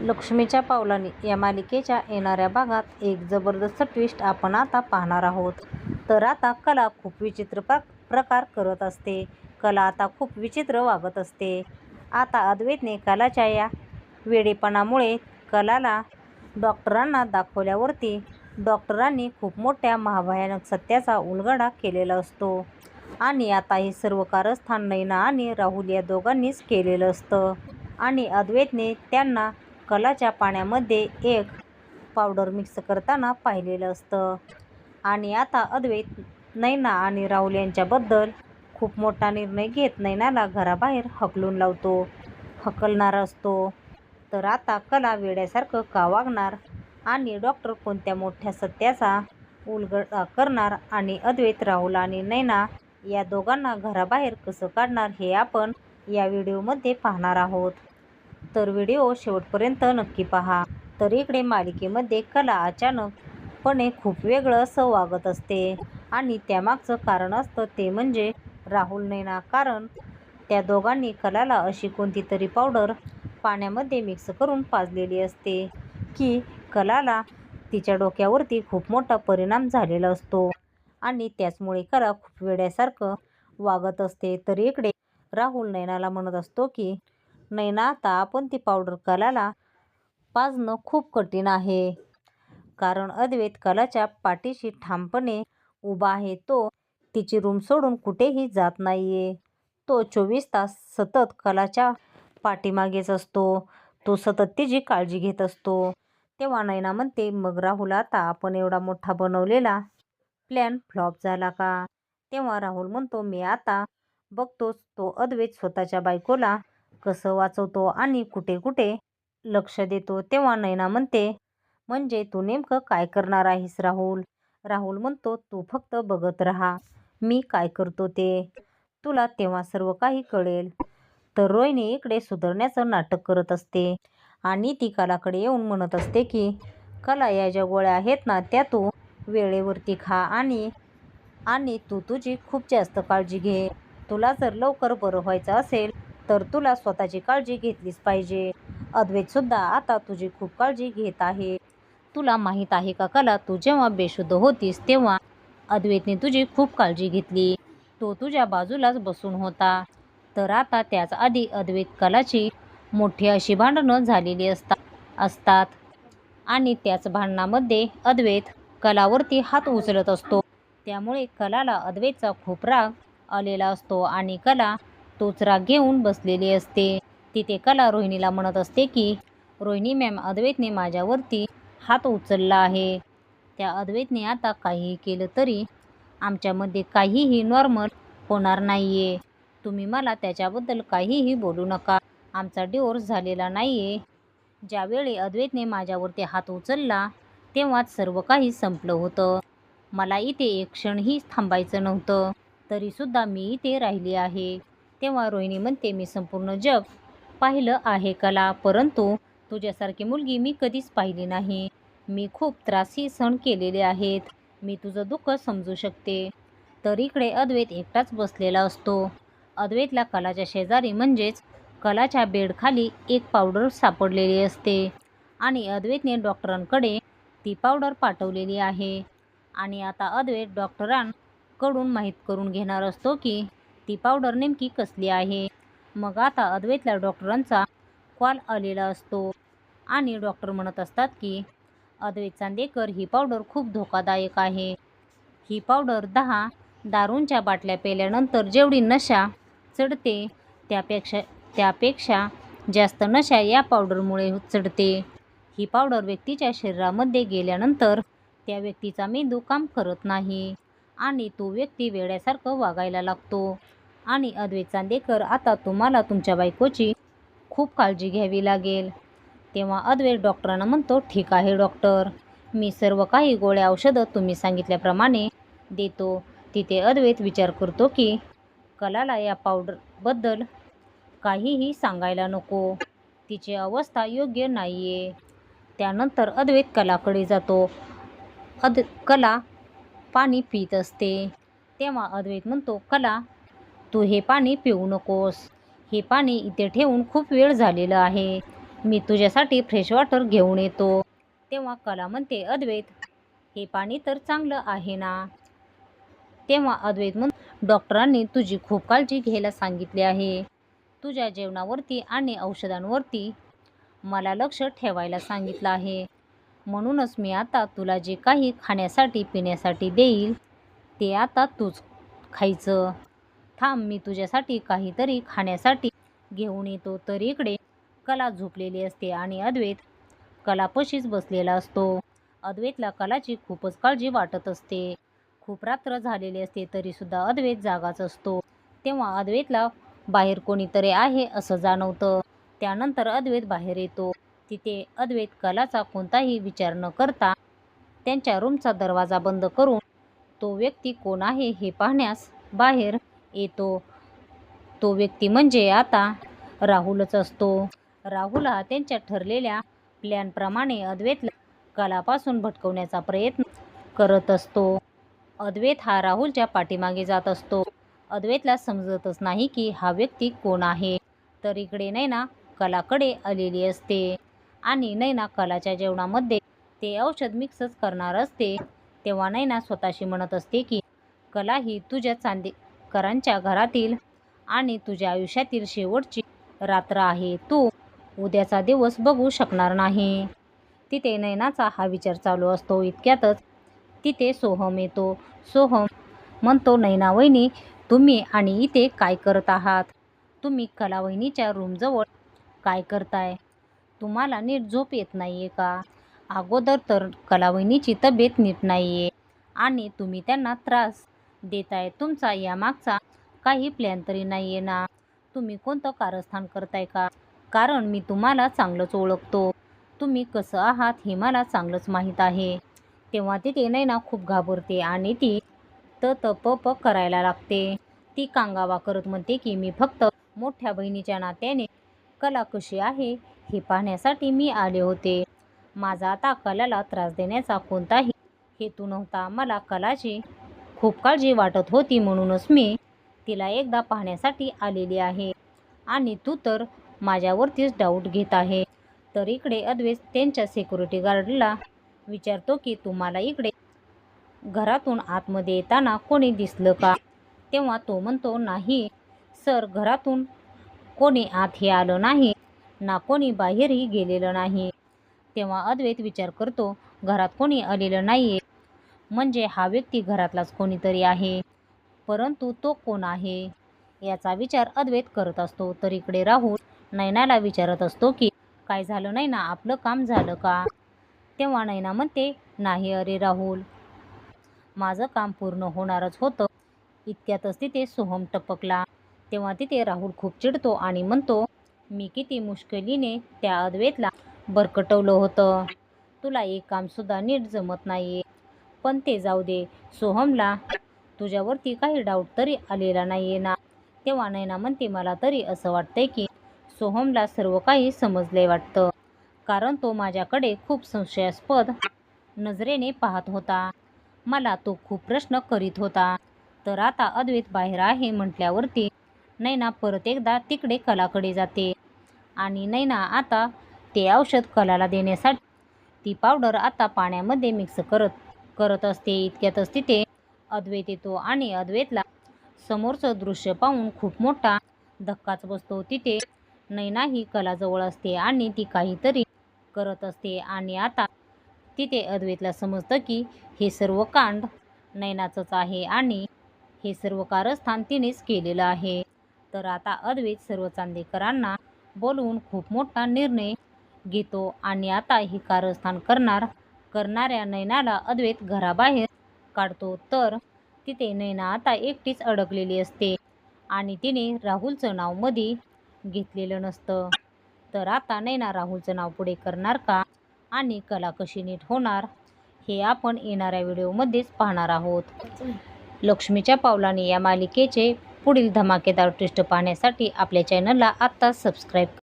लक्ष्मीच्या पावलांनी या मालिकेच्या येणाऱ्या भागात एक जबरदस्त ट्विस्ट आपण आता पाहणार आहोत. तर आता कला खूप विचित्र प्र प्रकार करत असते. कला आता खूप विचित्र वागत असते. आता अद्वैतने कलाच्या या वेडेपणामुळे कलाला डॉक्टरांना दाखवल्यावरती डॉक्टरांनी खूप मोठ्या महाभयानक सत्याचा उलगडा केलेला असतो. आणि आता हे सर्व कारस्थान नैना आणि राहुल या दोघांनीच केलेलं असतं. आणि अद्वैतने त्यांना कलाच्या पाण्यामध्ये एक पावडर मिक्स करताना पाहिलेलं असतं. आणि आता अद्वैत नैना आणि राहुल यांच्याबद्दल खूप मोठा निर्णय घेत नैनाला घराबाहेर हकलून लावतो. हकलणार असतो. तर आता कला वेड्यासारखं का वागणार? आणि डॉक्टर कोणत्या मोठ्या सत्याचा उलगडा करणार? आणि अद्वैत राहुल आणि नैना या दोघांना घराबाहेर कसं काढणार हे आपण या व्हिडिओमध्ये पाहणार आहोत. तर व्हिडिओ शेवटपर्यंत नक्की पहा. तर इकडे मालिकेमध्ये कला अचानकपणे खूप वेगळं असं वागत असते. आणि त्यामागचं कारण असतं ते म्हणजे राहुल नैना. कारण त्या दोघांनी कलाला अशी कोणती तरी पावडर पाण्यामध्ये मिक्स करून पाजलेली असते की कलाला तिच्या डोक्यावरती खूप मोठा परिणाम झालेला असतो. आणि त्याचमुळे कला खूप वेड्यासारखं वागत असते. तर इकडे राहुल नैनाला म्हणत असतो की नाही ना? आता आपण ती पावडर कलाला पाजणं खूप कठीण आहे. कारण अद्वैत कलाच्या पाठीशी ठामपणे उभा आहे तो. तिची रूम सोडून कुठेही जात नाही आहे तो चोवीस तास सतत कलाच्या पाठीमागेच असतो. तो सतत तिची काळजी घेत असतो. तेव्हा नैना म्हणते मग राहुल आता आपण एवढा मोठा बनवलेला प्लॅन फ्लॉप झाला का? तेव्हा राहुल म्हणतो मी आता बघतोच. तो अद्वैत स्वतःच्या बायकोला कसं वाचवतो आणि कुठे कुठे लक्ष देतो तेव्हा नैना म्हणते म्हणजे तू नेमकं काय करणार आहेस राहुल? राहुल म्हणतो तू फक्त बघत राहा मी काय करतो ते? तुला तेव्हा सर्व काही कळेल. तर रोहिणी इकडे सुधारण्याचं नाटक करत असते आणि ती कलाकडे येऊन म्हणत असते की कला या ज्या गोळ्या आहेत ना त्या तू वेळेवरती खा आणि आणि तू तुझी खूप जास्त काळजी घे. तुला जर लवकर बरं व्हायचं असेल तर तुला स्वतःची काळजी घेतलीच पाहिजे. अद्वैतसुद्धा आता तुझी खूप काळजी घेत आहे. तुला माहीत आहे का कला तू जेव्हा बेशुद्ध होतीस तेव्हा अद्वैतने तुझी खूप काळजी घेतली. तो तुझ्या बाजूलाच बसून होता. तर आता त्याच आधी अद्वैत कलाची मोठी अशी भांडणं झालेली असता असतात. आणि त्याच भांडणामध्ये अद्वैत कलावरती हात उचलत असतो. त्यामुळे कलाला अद्वैतचा खूप राग आलेला असतो आणि कला तोच राग घेऊन बसलेली असते. तिथे कला रोहिणीला म्हणत असते की रोहिणी मॅम अद्वैतने माझ्यावरती हात उचलला आहे. त्या अद्वैतने आता काहीही केलं तरी आमच्यामध्ये काहीही नॉर्मल होणार नाही आहे तुम्ही मला त्याच्याबद्दल काहीही बोलू नका. आमचा डिवोर्स झालेला नाही आहे ज्यावेळी अद्वैतने माझ्यावरती हात उचलला तेव्हाच सर्व काही संपलं होतं. मला इथे एक क्षणही थांबायचं नव्हतं. तरीसुद्धा मी इथे राहिली आहे. तेव्हा रोहिणी म्हणते मी संपूर्ण जग पाहिलं आहे कला परंतु तुझ्यासारखी मुलगी मी कधीच पाहिली नाही. मी खूप त्रासही सहन केलेले आहेत. मी तुझं दुःख समजू शकते. तर इकडे अद्वैत एकटाच बसलेला असतो. अद्वैतला कलाच्या शेजारी म्हणजेच कलाच्या बेडखाली एक पावडर सापडलेली असते आणि अद्वैतने डॉक्टरांकडे ती पावडर पाठवलेली आहे. आणि आता अद्वैत डॉक्टरांकडून माहीत करून घेणार असतो की ती पावडर नेमकी कसली आहे? मग आता अद्वैतला डॉक्टरांचा कॉल आलेला असतो. आणि डॉक्टर म्हणत असतात की अद्वैत चांदेकर ही पावडर खूप धोकादायक आहे. ही पावडर दहा दारूंच्या बाटल्या पेल्यानंतर जेवढी नशा चढते त्यापेक्षा त्यापेक्षा जास्त नशा या पावडरमुळे चढते. ही पावडर व्यक्तीच्या शरीरामध्ये गेल्यानंतर त्या व्यक्तीचा मेंदू काम करत नाही आणि तो व्यक्ती वेड्यासारखं वागायला लागतो. आणि अद्वैत चांदेकर आता तुम्हाला तुमच्या बायकोची खूप काळजी घ्यावी लागेल. तेव्हा अद्वैत डॉक्टरांना म्हणतो ठीक आहे डॉक्टर. मी सर्व काही गोळ्या औषधं तुम्ही सांगितल्याप्रमाणे देतो. तिथे अद्वैत विचार करतो की कलाला या पावडरबद्दल काहीही सांगायला नको. तिची अवस्था योग्य नाही आहे त्यानंतर अद्वैत कलाकडे जातो. अद कला पाणी पित असते. तेव्हा अद्वैत म्हणतो कला तू हे पाणी पिऊ नकोस. हे पाणी इथे ठेवून खूप वेळ झालेलं आहे. मी तुझ्यासाठी फ्रेश वॉटर घेऊन येतो. तेव्हा कला म्हणते अद्वैत हे पाणी तर चांगलं आहे ना? तेव्हा अद्वैत म्हणून डॉक्टरांनी तुझी खूप काळजी घ्यायला सांगितली आहे. तुझ्या जेवणावरती आणि औषधांवरती मला लक्ष ठेवायला सांगितलं आहे. म्हणूनच मी आता तुला जे काही खाण्यासाठी पिण्यासाठी देईल ते आता तूच खायचं. थांब मी तुझ्यासाठी काहीतरी खाण्यासाठी घेऊन येतो. तर इकडे कला झोपलेली असते आणि अद्वैत कलापशीच बसलेला असतो. अद्वैतला कलाची खूपच काळजी वाटत असते. खूप रात्र झालेली असते तरीसुद्धा अद्वैत जागाच असतो. तेव्हा अद्वैतला बाहेर कोणीतरी आहे असं जाणवतं. त्यानंतर अद्वैत बाहेर येतो. तिथे अद्वैत कलाचा कोणताही विचार न करता त्यांच्या रूमचा दरवाजा बंद करून तो व्यक्ती कोण आहे हे पाहण्यास बाहेर येतो. तो व्यक्ती म्हणजे आता राहुलच असतो. राहुल हा त्यांच्या ठरलेल्या प्लॅनप्रमाणे अद्वैतला कलापासून भटकवण्याचा प्रयत्न करत असतो. अद्वैत हा राहुलच्या पाठीमागे जात असतो. अद्वैतला समजतच नाही की हा व्यक्ती कोण आहे. तर इकडे नैना कलाकडे आलेली असते आणि नैना कलाच्या जेवणामध्ये ते औषध मिक्सच करणार असते. तेव्हा नैना स्वतःशी म्हणत असते की कला ही तुझ्या करांच्या घरातील आणि तुझ्या आयुष्यातील शेवटची रात्र आहे. तू उद्याचा दिवस बघू शकणार नाही. तिथे नैनाचा हा विचार चालू असतो. इतक्यातच तिथे सोहम येतो. सोहम म्हणतो नैना वहिनी तुम्ही आणि इथे काय करत आहात? तुम्ही कला वहिनीच्या रूमजवळ काय करताय? तुम्हाला नीट झोप येत नाही आहे का? अगोदर तर कला वहिनीची तब्येत नीट नाही आहे आणि तुम्ही त्यांना त्रास देताय. तुमचा यामागचा काही प्लॅन तरी नाही आहे ना. तुम्ही कोणतं कारस्थान करताय का? कारण मी तुम्हाला चांगलंच ओळखतो. तुम्ही कसं आहात हे मला चांगलंच माहीत आहे. तेव्हा तिथे नैना खूप घाबरते आणि ती त त प प करायला लागते. ती कांगावा करत म्हणते की मी फक्त मोठ्या बहिणीच्या नात्याने कला कशी आहे हे पाहण्यासाठी मी आले होते. माझा आता कलाला त्रास देण्याचा कोणताही हेतू नव्हता. मला कलाची खूप काळजी वाटत होती म्हणूनच मी तिला एकदा पाहण्यासाठी आलेली आहे. आणि तू तर माझ्यावरतीच डाऊट घेत आहे. तर इकडे अद्वैत त्यांच्या सिक्युरिटी गार्डला विचारतो की तुम्हाला इकडे घरातून आतमध्ये येताना कोणी दिसलं का? तेव्हा तो म्हणतो नाही सर घरातून कोणी आत हे आलं नाही ना कोणी बाहेरही गेलेलं नाही. तेव्हा अद्वैत विचार करतो घरात कोणी आलेलं नाही म्हणजे हा व्यक्ती घरातलाच कोणीतरी आहे. परंतु तो कोण आहे? याचा विचार अद्वैत करत असतो. तर इकडे राहुल नैनाला विचारत असतो की काय झालं नाही ना आपलं काम झालं का? तेव्हा नैना म्हणते नाही अरे राहुल. माझं काम पूर्ण होणारच होतं. इतक्यातच तिथे सोहम टपकला. तेव्हा तिथे राहुल खूप चिडतो आणि म्हणतो मी किती मुश्किलीने त्या अद्वैतला बरकटवलं होतं. तुला एक कामसुद्धा नीट जमत नाही पण ते जाऊ दे. सोहमला तुझ्यावरती काही डाऊट तरी आलेला नाही ना. तेव्हा नैना म्हणते मला तरी असं वाटतंय की सोहमला सर्व काही समजले वाटतं. कारण तो माझ्याकडे खूप संशयास्पद नजरेने पाहत होता. मला तो खूप प्रश्न करीत होता. तर आता अद्वैत बाहेर आहे म्हटल्यावरती नैना परत एकदा तिकडे कलाकडे जाते. आणि नैना आता ते औषध कलाला देण्यासाठी ती पावडर आता पाण्यामध्ये मिक्स करत करत असते इतक्यातच तिथे अद्वैत येतो आणि अद्वैतला समोरचं दृश्य पाहून खूप मोठा धक्काच बसतो. तिथे नैना ही कलाजवळ असते आणि ती काहीतरी करत असते. आणि आता तिथे अद्वैतला समजतं की हे सर्व कांड नैनाचंच आहे आणि हे सर्व कारस्थान तिनेच केलेलं आहे. तर आता अद्वैत सर्व चांदेकरांना बोलवून खूप मोठा निर्णय घेतो आणि आता हे कारस्थान करणार करणाऱ्या नैनाला अद्वैत घराबाहेर काढतो तर तिथे नैना आता एकटीच अडकलेली असते आणि तिने राहुलचं नाव मधी घेतलेलं नसतं. तर आता नैना राहुलचं नाव पुढे करणार का आणि कला कशी नीट होणार हे आपण येणाऱ्या व्हिडिओमध्येच पाहणार आहोत. लक्ष्मीच्या पावलाने या मालिकेचे पुढील धमाकेदार ट्विस्ट पाहण्यासाठी आपल्या चॅनलला आत्ताच सबस्क्राईब